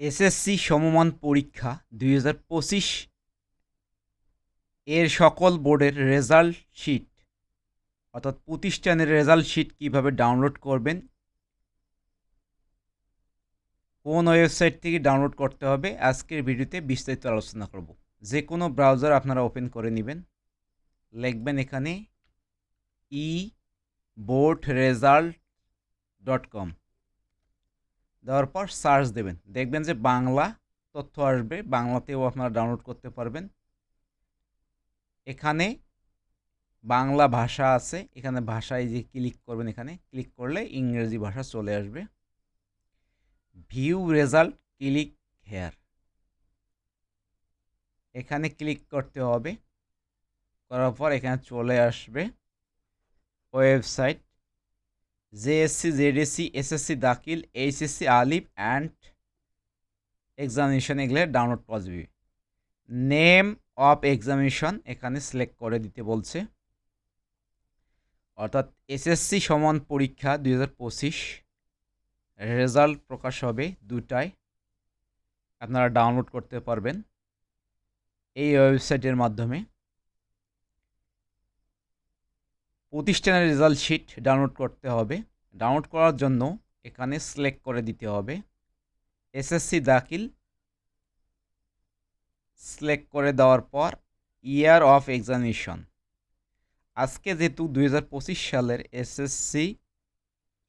SSC সমমান পরীক্ষা দুই হাজার পঁচিশ এর সকল বোর্ডের রেজাল্ট শিট, অর্থাৎ প্রতিষ্ঠানের রেজাল্ট শিট কীভাবে ডাউনলোড করবেন, কোন ওয়েবসাইট থেকে ডাউনলোড করতে হবে, আজকের ভিডিওতে বিস্তারিত আলোচনা করব। যে কোনো ব্রাউজার আপনারা ওপেন করে নেবেন। লিখবেন এখানে e board result dot com দেওয়ার পর সার্চ দেবেন। দেখবেন যে বাংলা তথ্য আসবে, বাংলাতেও আপনারা ডাউনলোড করতে পারবেন। এখানে বাংলা ভাষা আছে, এখানে ভাষায় যে ক্লিক করবেন এখানে ক্লিক করলে ইংরেজি ভাষা চলে আসবে। ভিউ রেজাল্ট ক্লিক হেয়ার এখানে ক্লিক করতে হবে, করার পর এখানে চলে আসবে। ওয়েবসাইট জেএসসি, জেডিএসসি, এসএসসি দাখিল, এইচএসসি আলিফ অ্যান্ড এক্সামিনেশন এগুলো ডাউনলোড করা যাবে। নেম অফ এক্সামিনেশন এখানে সিলেক্ট করে দিতে বলছে। অর্থাৎ এসএসসি সমান পরীক্ষা দুই হাজার পঁচিশ, রেজাল্ট প্রকাশ হবে দুটায় আপনারা ডাউনলোড করতে পারবেন এই ওয়েবসাইটের মাধ্যমে। প্রতিষ্ঠানের রেজাল্ট শিট ডাউনলোড করতে হবে। ডাউনলোড করার জন্য এখানে সিলেক্ট করে দিতে হবে। এসএসসি দাখিল। সিলেক্ট করে দেওয়ার পর ইয়ার অফ এক্সামিনেশন আজকে যেহেতু দু হাজার পঁচিশ সালের এসএসসি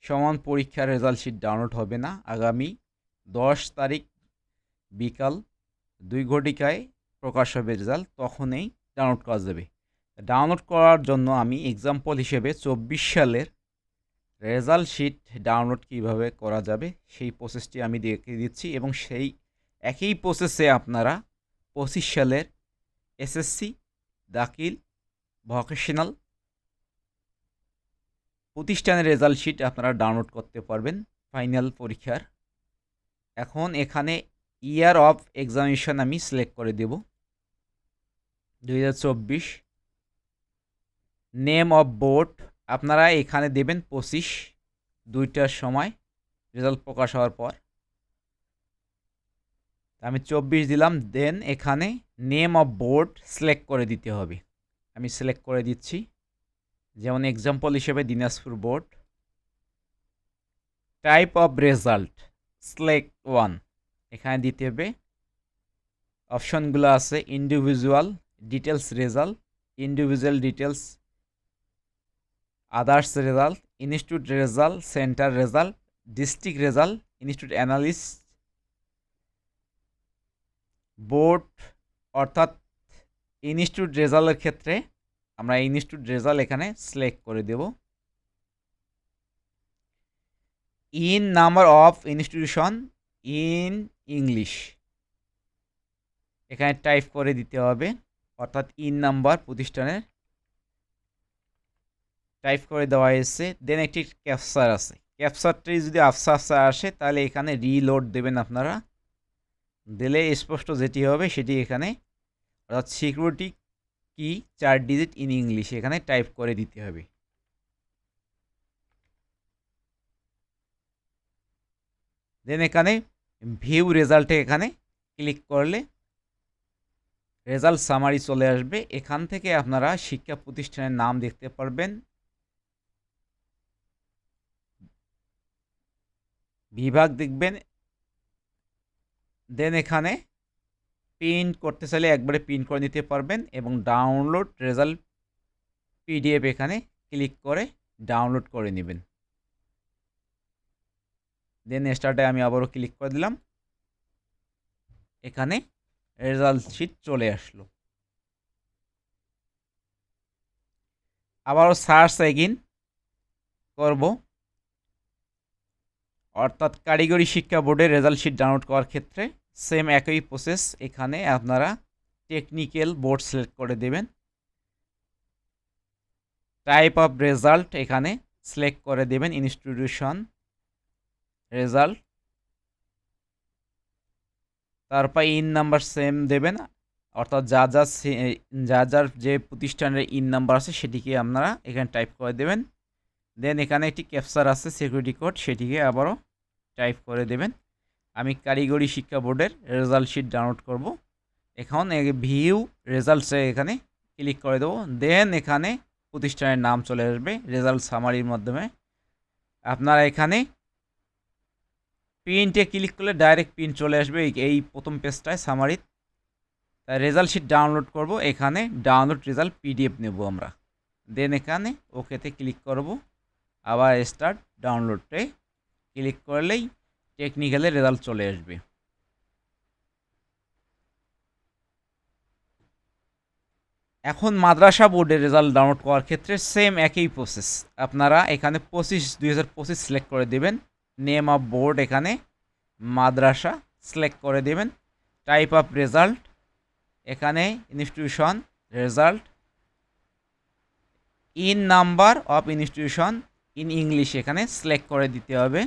সমান পরীক্ষার রেজাল্ট শিট ডাউনলোড হবে না, আগামী দশ তারিখ বিকাল দুই ঘটিকায় প্রকাশ হবে রেজাল্ট তখনই ডাউনলোড করা যাবে। ডাউনলোড করার জন্য আমি এক্সাম্পল হিসেবে চব্বিশ সালের রেজাল্ট শিট ডাউনলোড কীভাবে করা যাবে, সেই প্রসেসটি আমি দেখিয়ে দিচ্ছি এবং সেই একই প্রসেসে আপনারা পঁচিশ সালের এসএসসি দাখিল ভকেশনাল প্রতিষ্ঠানের রেজাল্ট শিট আপনারা ডাউনলোড করতে পারবেন ফাইনাল পরীক্ষার। এখন এখানে ইয়ার অফ এক্সামিনেশন আমি সিলেক্ট করে দেব। দুই নেম অফ বোর্ড আপনারা এখানে দেবেন পঁচিশ, দুইটার সময় রেজাল্ট প্রকাশ হওয়ার পর। আমি চব্বিশ দিলাম দেন এখানে নেম অফ বোর্ড সিলেক্ট করে দিতে হবে। আমি সিলেক্ট করে দিচ্ছি। যেমন এক্সাম্পল হিসেবে Dinajpur board type of result select one এখানে দিতে হবে। অপশনগুলো আছে individual details result individual details others result institute result centre result district result institute analyst board অর্থাৎ ইনস্টিটিউট রেজাল্টের ক্ষেত্রে আমরা ইনস্টিটিউট রেজাল্ট এখানে সিলেক্ট করে দেব। EIIN number of institution in English এখানে টাইপ করে দিতে হবে, অর্থাৎ ইন নাম্বার প্রতিষ্ঠানের টাইপ করে দেওয়া হয়েছে। দেন একটি ক্যাপচার আছে। ক্যাপচারটি যদি আফসা আফসা আসে, তাহলে এখানে রিলোড দেবেন আপনারা। দিলে স্পষ্ট যেটি হবে, সেটি এখানে অর্থাৎ সিকিউরিটি কি চার ডিজিট ইন ইংলিশ এখানে টাইপ করে দিতে হবে। দেন এখানে ভিউ রেজাল্টে এখানে ক্লিক করলে রেজাল্ট সামারি চলে আসবে। এখান থেকে আপনারা শিক্ষা প্রতিষ্ঠানের নাম দেখতে পারবেন। বিভাগ দেখবেন দেন এখানে প্রিন্ট করতে চাইলে একবারে প্রিন্ট করে নিতে পারবেন এবং ডাউনলোড রেজাল্ট পিডিএফ এখানে ক্লিক করে ডাউনলোড করে নেবেন। দেন স্টার্টে আমি আবারও ক্লিক করে দিলাম। এখানে রেজাল্ট শিট চলে আসলো। আবারও সার্চ এগিন করব। অর্থাৎ কারিগরি শিক্ষা বোর্ডের রেজাল্ট শিট ডাউনলোড করার ক্ষেত্রে সেম একই প্রসেস এখানে আপনারা টেকনিক্যাল বোর্ড সিলেক্ট করে দেবেন। টাইপ অফ রেজাল্ট এখানে সিলেক্ট করে দেবেন ইনস্টিটিউশন রেজাল্ট তারপর ইন নাম্বার সেম দেবেন, অর্থাৎ যা যা যা যার যে প্রতিষ্ঠানের ইন নাম্বার আছে সেটিকে আপনারা এখানে টাইপ করে দেবেন। দেন এখানে একটি ক্যাপচার আছে সিকিউরিটি কোড সেটিকে আবারও টাইপ করে দেবেন। আমি কারিগরি শিক্ষা বোর্ডের রেজাল্ট শিট ডাউনলোড করব। এখন ভিউ রেজাল্টসে এখানে ক্লিক করে দেবো। দেন এখানে প্রতিষ্ঠানের নাম চলে আসবে রেজাল্ট সামারির মাধ্যমে। আপনারা এখানে প্রিন্টে ক্লিক করলে ডাইরেক্ট প্রিন্ট চলে আসবে এই- প্রথম পেজটায় সামারিত তাই রেজাল্ট শিট ডাউনলোড করব। এখানে ডাউনলোড রেজাল্ট পিডিএফ নেব আমরা। দেন এখানে ওকেতে ক্লিক করব। আবার স্টার্ট ডাউনলোডে ক্লিক করলেই টেকনিক্যালের রেজাল্ট চলে আসবে। এখন মাদ্রাসা বোর্ডের রেজাল্ট ডাউনলোড করার ক্ষেত্রে সেম একই প্রসেস আপনারা এখানে পঁচিশ, দুই সিলেক্ট করে দেবেন। নেম অফ বোর্ড এখানে মাদ্রাসা সিলেক্ট করে দেবেন। টাইপ অফ রেজাল্ট এখানে institution result EIIN number of institution in English এখানে সিলেক্ট করে দিতে হবে।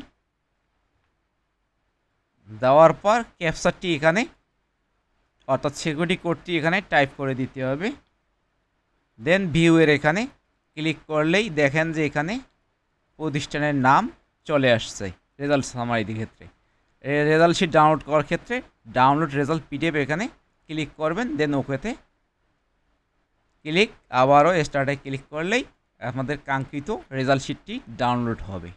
দেওয়ার পর ক্যাপচারটি এখানে, অর্থাৎ সিকিউরিটি কোডটি এখানে টাইপ করে দিতে হবে। দেন ভিউয়ের এখানে ক্লিক করলেই দেখেন যে এখানে প্রতিষ্ঠানের নাম চলে আসছে রেজাল্ট সামারির ক্ষেত্রে। রেজাল্ট শিট ডাউনলোড করার ক্ষেত্রে ডাউনলোড রেজাল্ট পিডিএফ এখানে ক্লিক করবেন দেন ওকেতে ক্লিক আবারও স্টার্টে ক্লিক করলেই আপনাদের কাঙ্ক্ষিত রেজাল্ট শিটটি ডাউনলোড হবে।